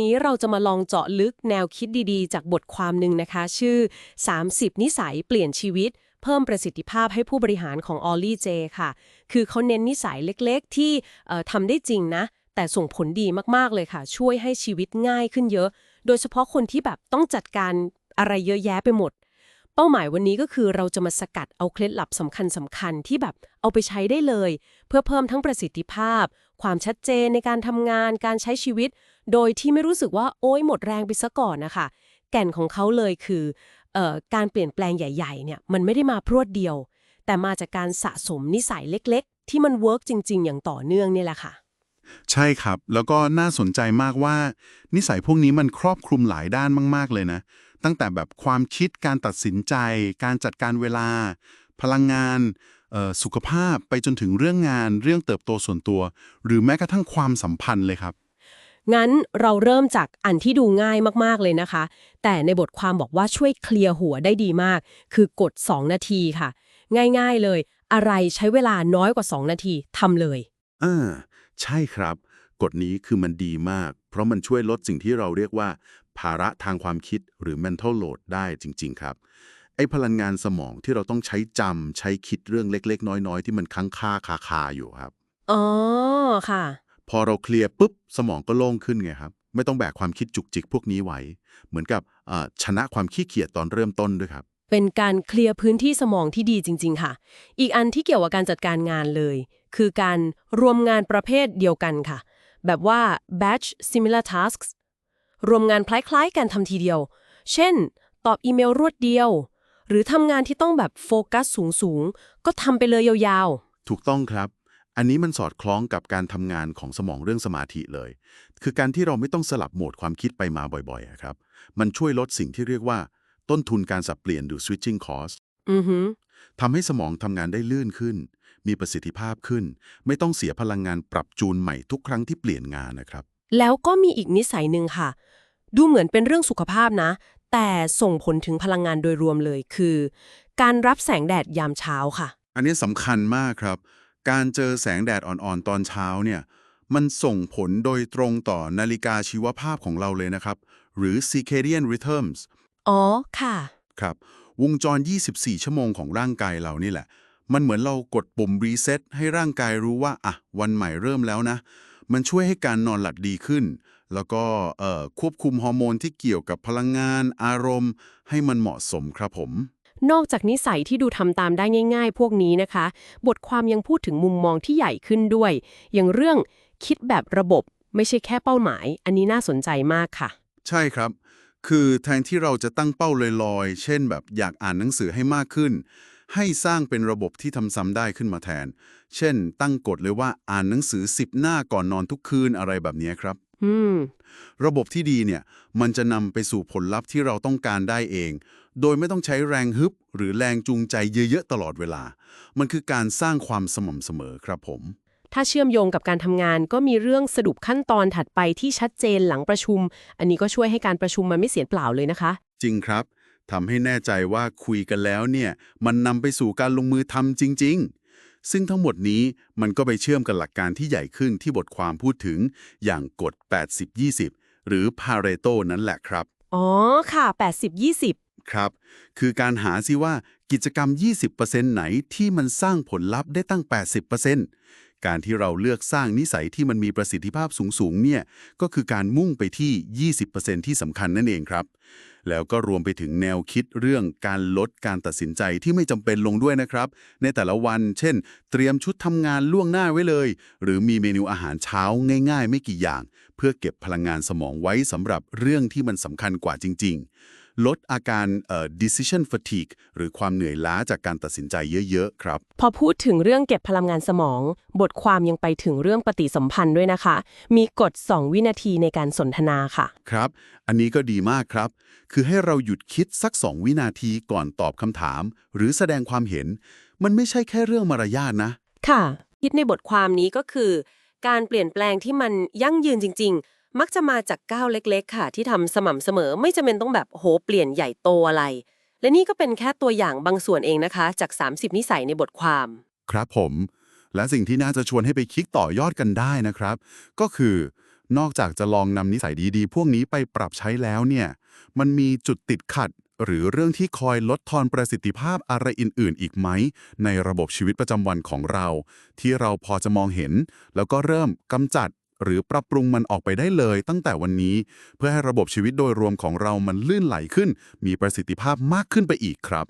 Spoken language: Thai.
นี้เราจะมาลองเจาะลึกแนวคิดดีๆ จากบทความหนึ่งนะคะ ชื่อ 30 นิสัยเปลี่ยนชีวิต เพิ่มประสิทธิภาพให้ผู้บริหารของออลลี่เจค่ะ คือเขาเน้นนิสัยเล็กๆ ที่เอ่อทำได้จริงนะ แต่ส่งผลดีมากๆเลยค่ะ ช่วยให้ชีวิตง่ายขึ้นเยอะ โดยเฉพาะคนที่แบบต้องจัดการอะไรเยอะแยะไปหมด เป้าหมายวันนี้ก็คือเราจะมาสกัดเอาเคล็ดลับสำคัญสำคัญๆที่แบบเอาไปใช้ได้เลย เพื่อเพิ่มทั้งประสิทธิภาพ ความชัดเจนในการทำงานการใช้ชีวิต โดยที่ไม่รู้สึกว่าโอ๊ยหมดแรงไปซะก่อนนะคะแก่นของเขาเลยคือออการเปลี่ยนแปลงใหญ่ๆเนี่ยมันไม่ได้มาพรวดเดียว แต่มาจากการสะสมนิสัยเล็กๆ ที่มันเวิร์กจริง ๆ อย่างต่อเนื่องเนี่ยแหละค่ะ ใช่ครับ แล้วก็น่าสนใจมากว่า นิสัยพวกนี้มันครอบคลุมหลายด้านมาก ๆ เลยนะ ตั้งแต่แบบความคิดการตัดสินใจ การจัดการเวลา พลังงาน สุขภาพไปจนถึงเรื่องงานเรื่องเติบโตส่วนตัว หรือแม้กระทั่งความสัมพันธ์เลยครับ งั้นเราเริ่มจากอันที่ดูง่ายมากๆเลยนะคะ แต่ในบทความบอกว่าช่วยเคลียร์หัวได้ดีมาก คือกด 2 นาทีค่ะ ง่ายๆเลย อะไรใช้เวลาน้อยกว่า 2 นาทีทำเลยอ่าใช่ครับ กฎนี้คือมันดีมาก เพราะมันช่วยลดสิ่งที่เราเรียกว่า ภาระทางความคิดหรือ mental load ได้จริง ๆ ครับ ไอ้พลังงานสมองที่เราต้องใช้จำใช้คิดเรื่องเล็ก ๆ น้อย ๆ ที่มันค้างคาคาคาอยู่ครับ อ๋อ ค่ะ พอเราเคลียร์ปุ๊บ สมองก็โล่งขึ้นไงครับ ไม่ต้องแบกความคิดจุกจิกพวกนี้ไว้ เหมือนกับอ่าชนะความขี้เกียจตอนเริ่มต้นด้วยครับ เป็นการเคลียร์พื้นที่สมองที่ดีจริง ๆ ค่ะ อีกอันที่เกี่ยวกับการจัดการงานเลย คือการรวมงานประเภทเดียวกันค่ะ แบบว่า batch similar tasks รวมงานคล้ายๆ กันทำทีเดียว เช่น ตอบอีเมลรวดเดียว หรือทำงานที่ต้องแบบโฟกัสสูงๆ ก็ทำไปเลยยาวถูกต้องครับ อันนี้มันสอดคล้องกับการทำงานของสมองเรื่องสมาธิเลย คือการที่เราไม่ต้องสลับโหมดความคิดไปมาบ่อยๆอะครับ มันช่วยลดสิ่งที่เรียกว่า ต้นทุนการสับเปลี่ยนหรือ switching cost ๆอือหือทำให้สมองทำงานได้ลื่นขึ้น มีประสิทธิภาพขึ้น ไม่ต้องเสียพลังงานปรับจูนใหม่ทุกครั้งที่เปลี่ยนงานนะครับ แล้วก็มีอีกนิสัยหนึ่งค่ะ ดูเหมือนเป็นเรื่องสุขภาพนะ แต่ส่งผลถึงพลังงานโดยรวมเลยคือ การรับแสงแดดยามเช้าค่ะ อันนี้สำคัญมากครับ การเจอแสงแดดอ่อนๆ ตอนเช้าเนี่ยมันส่งผลโดยตรงต่อนาฬิกาชีวภาพของเราเลยนะครับ หรือ circadian rhythms อ๋อ ค่ะ ครับ วงจร 24 ชั่วโมงของร่างกายเรานี่แหละ มันเหมือนเรากดปุ่มรีเซ็ตให้ร่างกายรู้ว่า อะ วันใหม่เริ่มแล้วนะ มันช่วยให้การนอนหลับดีขึ้น แล้วก็เอ่อควบคุมฮอร์โมนที่เกี่ยวกับพลังงาน อารมณ์ ให้มันเหมาะสมครับผม นอกจากนิสัยที่ดูทำตามได้ง่าย ๆ พวกนี้นะคะ บทความยังพูดถึงมุมมองที่ใหญ่ขึ้นด้วย อย่างเรื่องคิดแบบระบบไม่ใช่แค่เป้าหมาย อันนี้น่าสนใจมากค่ะ ใช่ครับ คือแทนที่เราจะตั้งเป้าลอยๆ เช่นแบบอยากอ่านหนังสือให้มากขึ้น ให้สร้างเป็นระบบที่ทำซ้ำได้ขึ้นมาแทน เช่น ตั้งกฎเลยว่าอ่านหนังสือ 10 หน้าก่อนนอนทุกคืนอะไรแบบนี้ครับอืม ระบบที่ดีเนี่ยมันจะนำไปสู่ผลลัพธ์ที่เราต้องการได้เอง โดยไม่ต้องใช้แรงฮึบ หรือแรงจูงใจเยอะๆตลอดเวลา มันคือการสร้างความสม่ำเสมอครับผม ถ้าเชื่อมโยงกับการทำงานก็มีเรื่องสรุปขั้นตอนถัดไปที่ชัดเจนหลังประชุม อันนี้ก็ช่วยให้การประชุมมันไม่เสียเปล่าเลยนะคะ จริงครับทำให้แน่ใจว่าคุยกันแล้วเนี่ยมันนำไปสู่การลงมือทำจริง ๆ ซึ่งทั้งหมดนี้มันก็ไปเชื่อมกับหลักการที่ใหญ่ขึ้นที่บทความพูดถึงอย่างกฎ 80-20 หรือ Pareto นั่นแหละครับ อ๋อค่ะ 80-20 ครับ คือการหาซิว่ากิจกรรม 20%ไหนที่มันสร้างผลลัพธ์ได้ตั้ง 80% การที่เราเลือกสร้างนิสัยที่มันมีประสิทธิภาพสูงๆเนี่ยก็คือการมุ่งไปที่ 20%ที่สำคัญนั่นเองครับ แล้วก็รวมไปถึงแนวคิดเรื่องการลดการตัดสินใจที่ไม่จำเป็นลงด้วยนะครับ ในแต่ละวัน เช่น เตรียมชุดทำงานล่วงหน้าไว้เลย หรือมีเมนูอาหารเช้าง่าย ๆ ไม่กี่อย่าง เพื่อเก็บพลังงานสมองไว้สำหรับเรื่องที่มันสำคัญกว่าจริง ๆ ลดอาการเอ่อ decision fatigue หรือความเหนื่อยล้าจากการตัดสินใจเยอะ ๆ ครับ พอพูดถึงเรื่องเก็บพลังงานสมอง บทความยังไปถึงเรื่องปฏิสัมพันธ์ด้วยนะคะ มีกฎ 2 วินาทีในการสนทนาค่ะ ครับ อันนี้ก็ดีมากครับ คือให้เราหยุดคิดสัก 2 วินาทีก่อนตอบคำถาม หรือแสดงความเห็น มันไม่ใช่แค่เรื่องมารยาทนะ ค่ะ คิดในบทความนี้ก็คือ การเปลี่ยนแปลงที่มันยั่งยืนจริง ๆ มักจะมาจากก้าวเล็ก ๆ ค่ะ ที่ทำสม่ำเสมอไม่จำเป็นต้องแบบโหเปลี่ยนใหญ่โตอะไร และนี่ก็เป็นแค่ตัวอย่างบางส่วนเองนะคะ จาก 30 นิสัยในบทความ ครับผม และสิ่งที่น่าจะชวนให้ไปคิดต่อยอดกันได้นะครับ ก็คือนอกจากจะลองนำนิสัยดีๆ พวกนี้ไปปรับใช้แล้วเนี่ย มันมีจุดติดขัด หรือเรื่องที่คอยลดทอนประสิทธิภาพอะไรอื่น ๆ อีกไหม ในระบบชีวิตประจำวันของเรา ที่เราพอจะมองเห็น แล้วก็เริ่มกำจัด หรือปรับปรุงมันออกไปได้เลยตั้งแต่วันนี้ เพื่อให้ระบบชีวิตโดยรวมของเรามันลื่นไหลขึ้น มีประสิทธิภาพมากขึ้นไปอีกครับ